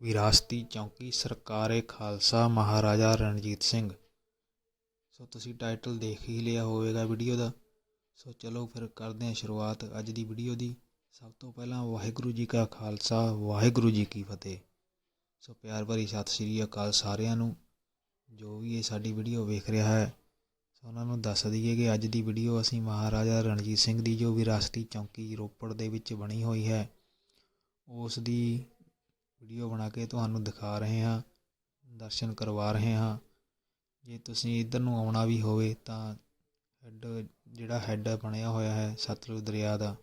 ਵਿਰਾਸਤੀ ਚੌਂਕੀ ਸਰਕਾਰੇ ਖਾਲਸਾ ਮਹਾਰਾਜਾ ਰਣਜੀਤ ਸਿੰਘ। ਸੋ ਤੁਸੀਂ ਟਾਈਟਲ ਦੇਖ ਹੀ ਲਿਆ ਹੋਵੇਗਾ ਵੀਡੀਓ ਦਾ। ਸੋ ਚਲੋ ਫਿਰ ਕਰਦੇ ਹਾਂ ਸ਼ੁਰੂਆਤ ਅੱਜ ਦੀ ਵੀਡੀਓ ਦੀ। ਸਭ ਤੋਂ ਪਹਿਲਾਂ ਵਾਹਿਗੁਰੂ ਜੀ ਕਾ ਖਾਲਸਾ, ਵਾਹਿਗੁਰੂ ਜੀ ਕੀ ਫਤਿਹ। ਸੋ ਪਿਆਰ ਭਰੀ ਸਤਿ ਸ੍ਰੀ ਅਕਾਲ ਸਾਰਿਆਂ ਨੂੰ। ਜੋ ਵੀ ਇਹ ਸਾਡੀ ਵੀਡੀਓ ਵੇਖ ਰਿਹਾ ਹੈ, ਸੋ ਉਹਨਾਂ ਨੂੰ ਦੱਸ ਦਈਏ ਕਿ ਅੱਜ ਦੀ ਵੀਡੀਓ ਅਸੀਂ ਮਹਾਰਾਜਾ ਰਣਜੀਤ ਸਿੰਘ ਦੀ ਜੋ ਵਿਰਾਸਤੀ ਚੌਂਕੀ ਰੋਪੜ ਦੇ ਵਿੱਚ ਬਣੀ ਹੋਈ ਹੈ, ਉਸ ਦੀ ਵੀਡੀਓ ਬਣਾ ਕੇ ਤੁਹਾਨੂੰ ਦਿਖਾ ਰਹੇ ਹਾਂ, ਦਰਸ਼ਨ ਕਰਵਾ ਰਹੇ ਹਾਂ। ਜੇ ਤੁਸੀਂ ਇੱਧਰ ਨੂੰ ਆਉਣਾ ਵੀ ਹੋਵੇ ਤਾਂ ਹੈੱਡ ਜਿਹੜਾ ਹੈੱਡ ਬਣਿਆ ਹੋਇਆ ਹੈ ਸਤਲੁਜ ਦਰਿਆ ਦਾ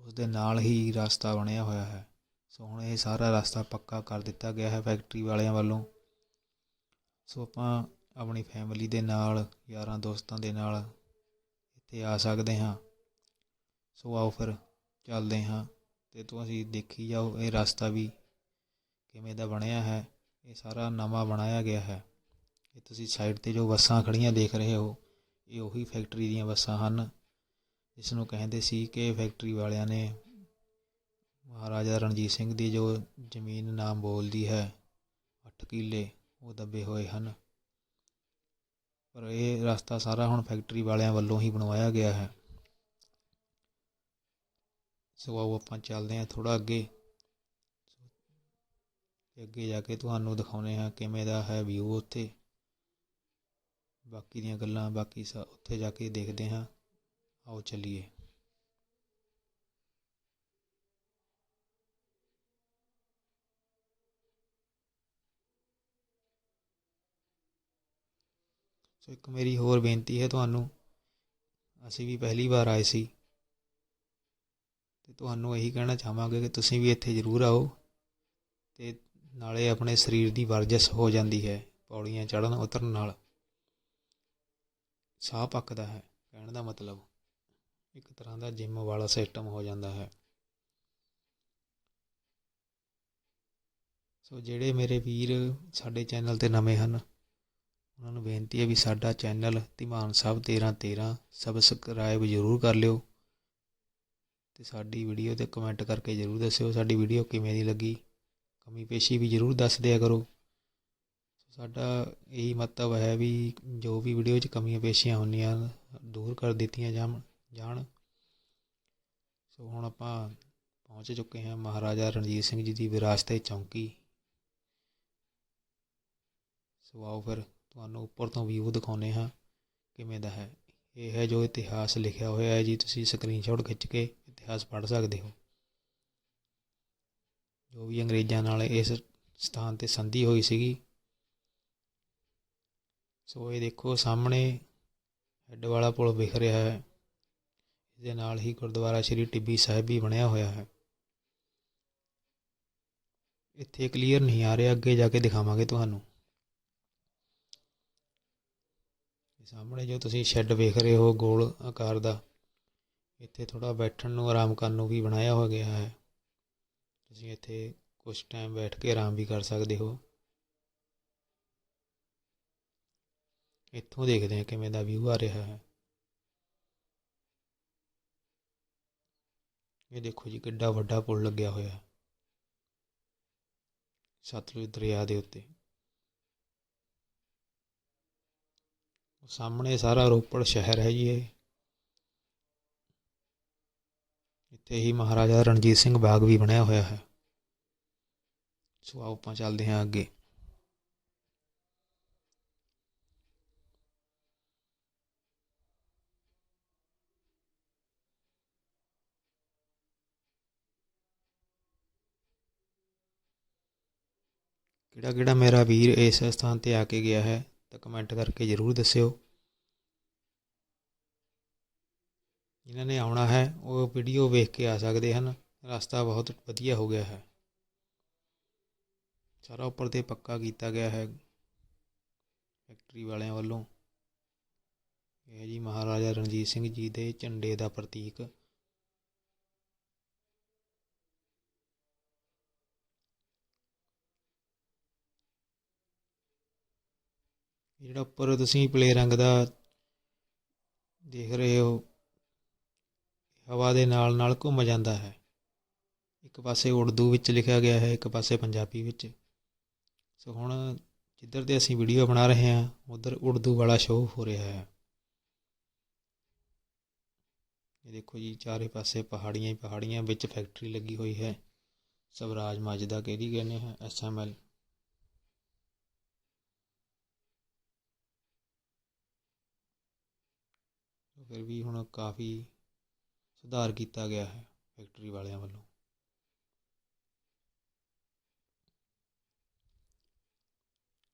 ਉਸ ਦੇ ਨਾਲ ਹੀ ਰਸਤਾ ਬਣਿਆ ਹੋਇਆ ਹੈ। ਸੋ ਹੁਣ ਇਹ ਸਾਰਾ ਰਸਤਾ ਪੱਕਾ ਕਰ ਦਿੱਤਾ ਗਿਆ ਹੈ ਫੈਕਟਰੀ ਵਾਲਿਆਂ ਵੱਲੋਂ। ਸੋ ਆਪਾਂ ਆਪਣੀ ਫੈਮਿਲੀ ਦੇ ਨਾਲ, ਯਾਰਾਂ ਦੋਸਤਾਂ ਦੇ ਨਾਲ ਇੱਥੇ ਆ ਸਕਦੇ ਹਾਂ। ਸੋ ਆਓ ਫਿਰ ਚੱਲਦੇ ਹਾਂ ਤੇ ਤੁਸੀਂ ਦੇਖੀ ਜਾਓ ਇਹ ਰਸਤਾ ਵੀ ਕਿਵੇਂ ਦਾ ਬਣਿਆ ਹੈ, ਇਹ ਸਾਰਾ ਨਵਾਂ ਬਣਾਇਆ ਗਿਆ ਹੈ। ਇਹ ਤੁਸੀਂ ਸਾਈਡ ਤੇ ਜੋ ਬੱਸਾਂ ਖੜੀਆਂ ਦੇਖ ਰਹੇ ਹੋ, ਇਹ ਉਹੀ ਫੈਕਟਰੀ ਦੀਆਂ ਬੱਸਾਂ ਹਨ। ਇਸ ਨੂੰ ਕਹਿੰਦੇ ਸੀ ਕਿ ਫੈਕਟਰੀ ਵਾਲਿਆਂ ਨੇ ਮਹਾਰਾਜਾ ਰਣਜੀਤ ਸਿੰਘ ਦੀ ਜੋ ਜ਼ਮੀਨ ਨਾਮ ਬੋਲਦੀ ਹੈ 8 ਕਿੱਲੇ, ਉਹ ਦੱਬੇ ਹੋਏ ਹਨ। ਪਰ ਇਹ ਰਸਤਾ ਸਾਰਾ ਹੁਣ ਫੈਕਟਰੀ ਵਾਲਿਆਂ ਵੱਲੋਂ ਹੀ ਬਣਵਾਇਆ ਗਿਆ ਹੈ। ਸੋ ਆਓ ਆਪਾਂ ਚੱਲਦੇ ਹਾਂ ਥੋੜਾ ਅੱਗੇ। ਤੇ ਅੱਗੇ ਜਾ ਕੇ ਤੁਹਾਨੂੰ ਦਿਖਾਉਨੇ ਹਾਂ ਕਿਵੇਂ ਦਾ ਹੈ ਵਿਊ ਉੱਥੇ। ਬਾਕੀ ਦੀਆਂ ਗੱਲਾਂ ਬਾਕੀ ਸ ਉੱਥੇ ਜਾ ਕੇ ਦੇਖਦੇ ਹਾਂ। ਆਓ ਚੱਲੀਏ। ਸੋ ਇੱਕ ਮੇਰੀ ਹੋਰ ਬੇਨਤੀ ਹੈ ਤੁਹਾਨੂੰ। ਅਸੀਂ ਵੀ ਪਹਿਲੀ ਵਾਰ ਆਏ ਸੀ। ਤੇ ਤੁਹਾਨੂੰ ਇਹੀ ਕਹਿਣਾ ਚਾਹਾਂਗੇ ਕਿ ਤੁਸੀਂ ਵੀ ਇੱਥੇ ਜ਼ਰੂਰ ਆਓ। ਤੇ ਨਾਲੇ ਆਪਣੇ ਸਰੀਰ ਦੀ ਵਰਜਿਸ਼ ਹੋ ਜਾਂਦੀ ਹੈ, ਪੌੜੀਆਂ ਚੜ੍ਹਨ, ਉਤਰਨ ਨਾਲ। ਸਾਹ ਪੱਕਦਾ ਹੈ, ਕਹਿਣ ਦਾ ਮਤਲਬ ਇੱਕ ਤਰ੍ਹਾਂ ਦਾ ਜਿਮ ਵਾਲਾ ਸਿਸਟਮ ਹੋ ਜਾਂਦਾ ਹੈ। ਸੋ ਜਿਹੜੇ ਮੇਰੇ ਵੀਰ ਸਾਡੇ ਚੈਨਲ ਤੇ ਨਵੇਂ ਹਨ, ਉਹਨਾਂ ਨੂੰ ਬੇਨਤੀ ਹੈ ਵੀ ਸਾਡਾ ਚੈਨਲ ਧੀਮਾਨ ਸਾਹਿਬ 1313 ਸਬਸਕ੍ਰਾਈਬ ਜ਼ਰੂਰ ਕਰ ਲਿਓ ਤੇ ਸਾਡੀ ਵੀਡੀਓ ਤੇ ਕਮੈਂਟ ਕਰਕੇ ਜ਼ਰੂਰ ਦੱਸਿਓ ਸਾਡੀ ਵੀਡੀਓ ਕਿਵੇਂ ਦੀ ਲੱਗੀ। ਕਮੀ ਪੇਸ਼ੀ ਵੀ ਜ਼ਰੂਰ ਦੱਸ ਦਿਆ ਕਰੋ। ਸਾਡਾ ਇਹੀ ਮਤਲਬ ਹੈ ਵੀ ਜੋ ਵੀ ਵੀਡੀਓ 'ਚ ਕਮੀਆਂ ਪੇਸ਼ੀਆਂ ਹੁੰਦੀਆਂ, ਦੂਰ ਕਰ ਦਿੱਤੀਆਂ ਜਾਣ ਜਾਣ। ਸੋ ਹੁਣ ਆਪਾਂ ਪਹੁੰਚ ਚੁੱਕੇ ਹਾਂ ਮਹਾਰਾਜਾ ਰਣਜੀਤ ਸਿੰਘ ਜੀ ਦੀ ਵਿਰਾਸਤ ਚੌਂਕੀ। ਸੋ ਆਓ ਫਿਰ ਤੁਹਾਨੂੰ ਉੱਪਰ ਤੋਂ ਵਿਊ ਦਿਖਾਉਨੇ ਹਾਂ ਕਿਵੇਂ ਦਾ ਹੈ। ਇਹ ਹੈ ਜੋ ਇਤਿਹਾਸ ਲਿਖਿਆ ਹੋਇਆ ਹੈ ਜੀ, ਤੁਸੀਂ ਸਕਰੀਨਸ਼ਾਟ ਖਿੱਚ ਕੇ ਇਤਿਹਾਸ ਪੜ੍ਹ ਸਕਦੇ ਹੋ। ਜੋ ਵੀ ਅੰਗਰੇਜ਼ਾਂ ਨਾਲ ਇਸ ਸਥਾਨ ਤੇ ਸੰਧੀ ਹੋਈ ਸੀਗੀ। ਸੋ ਇਹ ਦੇਖੋ, ਸਾਹਮਣੇ ਹੈੱਡ ਵਾਲਾ ਪੁਲ ਵਿਖ ਰਿਹਾ ਹੈ। ਇਹਦੇ ਨਾਲ ਹੀ ਗੁਰਦੁਆਰਾ ਸ਼੍ਰੀ ਟਿੱਬੀ ਸਾਹਿਬ ਵੀ ਬਣਿਆ ਹੋਇਆ ਹੈ। ਇੱਥੇ ਕਲੀਅਰ ਨਹੀਂ ਆ ਰਿਹਾ, ਅੱਗੇ ਜਾ ਕੇ ਦਿਖਾਵਾਂਗੇ ਤੁਹਾਨੂੰ। ਸਾਹਮਣੇ ਜੋ ਤੁਸੀਂ ਸ਼ੈੱਡ ਵੇਖ ਰਹੇ ਹੋ, ਗੋਲ ਆਕਾਰ ਦਾ, ਇੱਥੇ ਥੋੜਾ ਬੈਠਣ ਨੂੰ, ਆਰਾਮ ਕਰਨ ਨੂੰ ਵੀ ਬਣਾਇਆ ਹੋ ਗਿਆ ਹੈ। ਤੁਸੀਂ ਇੱਥੇ ਕੁਛ ਟਾਈਮ ਬੈਠ ਕੇ ਆਰਾਮ ਵੀ ਕਰ ਸਕਦੇ ਹੋ। ਇੱਥੋਂ ਦੇਖਦੇ ਹਾਂ ਕਿਵੇਂ ਦਾ ਵਿਊ ਆ ਰਿਹਾ ਹੈ। ਇਹ ਦੇਖੋ ਜੀ ਕਿੱਡਾ ਵੱਡਾ ਪੁਲ ਲੱਗਿਆ ਹੋਇਆ ਹੈ। ਸਤਲੁਜ ਦਰਿਆ ਦੇ ਉੱਤੇ। ਸਾਹਮਣੇ ਸਾਰਾ ਰੋਪੜ ਸ਼ਹਿਰ ਹੈ ਜੀ ਇਹ। ਇੱਥੇ ਹੀ ਮਹਾਰਾਜਾ ਰਣਜੀਤ ਸਿੰਘ ਬਾਗ ਵੀ ਬਣਿਆ ਹੋਇਆ ਹੈ। ਸੋ ਆਓ ਆਪਾਂ ਚੱਲਦੇ ਹਾਂ ਅੱਗੇ। ਕਿਹੜਾ ਕਿਹੜਾ ਮੇਰਾ ਵੀਰ ਇਸ ਸਥਾਨ ਤੇ ਆ ਕੇ ਗਿਆ ਹੈ, ਤਾਂ ਕਮੈਂਟ ਕਰਕੇ ਜ਼ਰੂਰ ਦੱਸਿਓ। ਜਿਨ੍ਹਾਂ ਨੇ ਆਉਣਾ ਹੈ, ਉਹ ਵੀਡੀਓ ਵੇਖ ਕੇ ਆ ਸਕਦੇ ਹਨ। ਰਸਤਾ ਬਹੁਤ ਵਧੀਆ ਹੋ ਗਿਆ ਹੈ। ਸਾਰਾ ਉੱਪਰ ਤੇ ਪੱਕਾ ਕੀਤਾ ਗਿਆ ਹੈ। ਫੈਕਟਰੀ ਵਾਲਿਆਂ ਵੱਲੋਂ। ਇਹ ਜੀ ਮਹਾਰਾਜਾ ਰਣਜੀਤ ਸਿੰਘ ਜੀ ਦੇ ਝੰਡੇ ਦਾ ਪ੍ਰਤੀਕ। ਜਿਹੜਾ ਉੱਪਰ ਤੁਸੀਂ ਪਲੇ ਰੰਗ ਦਾ ਦੇਖ ਰਹੇ ਹੋ ਹਵਾ ਦੇ ਨਾਲ ਨਾਲ ਘੁੰਮ ਜਾਂਦਾ ਹੈ। ਇੱਕ ਪਾਸੇ ਉਰਦੂ ਵਿੱਚ ਲਿਖਿਆ ਗਿਆ ਹੈ, ਇੱਕ ਪਾਸੇ ਪੰਜਾਬੀ ਵਿੱਚ। ਸੋ ਹੁਣ ਜਿੱਧਰ ਤੇ ਅਸੀਂ ਵੀਡੀਓ ਬਣਾ ਰਹੇ ਹਾਂ, ਉਧਰ ਉਰਦੂ ਵਾਲਾ ਸ਼ੋਅ ਹੋ ਰਿਹਾ ਹੈ। ਇਹ ਦੇਖੋ ਜੀ, ਚਾਰੇ ਪਾਸੇ ਪਹਾੜੀਆਂ ਹੀ ਪਹਾੜੀਆਂ, ਵਿੱਚ ਫੈਕਟਰੀ ਲੱਗੀ ਹੋਈ ਹੈ। ਸਵਰਾਜ ਮਾਜਦਾ ਕਿਹਦੀ ਕਹਿੰਦੇ ਹੈ? ਐਸ ਐਮ ਐਲ ਫਿਰ ਵੀ ਹੁਣ ਕਾਫੀ ਸੁਧਾਰ ਕੀਤਾ ਗਿਆ ਹੈ ਫੈਕਟਰੀ ਵਾਲਿਆਂ ਵੱਲੋਂ।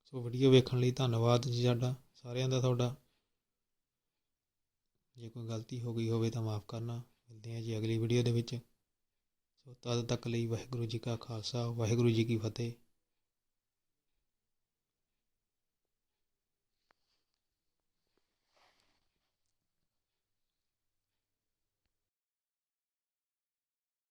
ਸੋ ਵੀਡੀਓ ਵੇਖਣ ਲਈ ਧੰਨਵਾਦ ਜੀ ਸਾਡਾ, ਸਾਰਿਆਂ ਦਾ ਤੁਹਾਡਾ। ਜੇ ਕੋਈ ਗਲਤੀ ਹੋ ਗਈ ਹੋਵੇ ਤਾਂ ਮਾਫ ਕਰਨਾ। ਮਿਲਦੇ ਹਾਂ ਜੀ ਅਗਲੀ ਵੀਡੀਓ ਦੇ ਵਿੱਚ। ਸੋ ਤਦ ਤੱਕ ਲਈ ਵਾਹਿਗੁਰੂ ਜੀ ਕਾ ਖਾਲਸਾ, ਵਾਹਿਗੁਰੂ ਜੀ ਕੀ ਫਤਿਹ।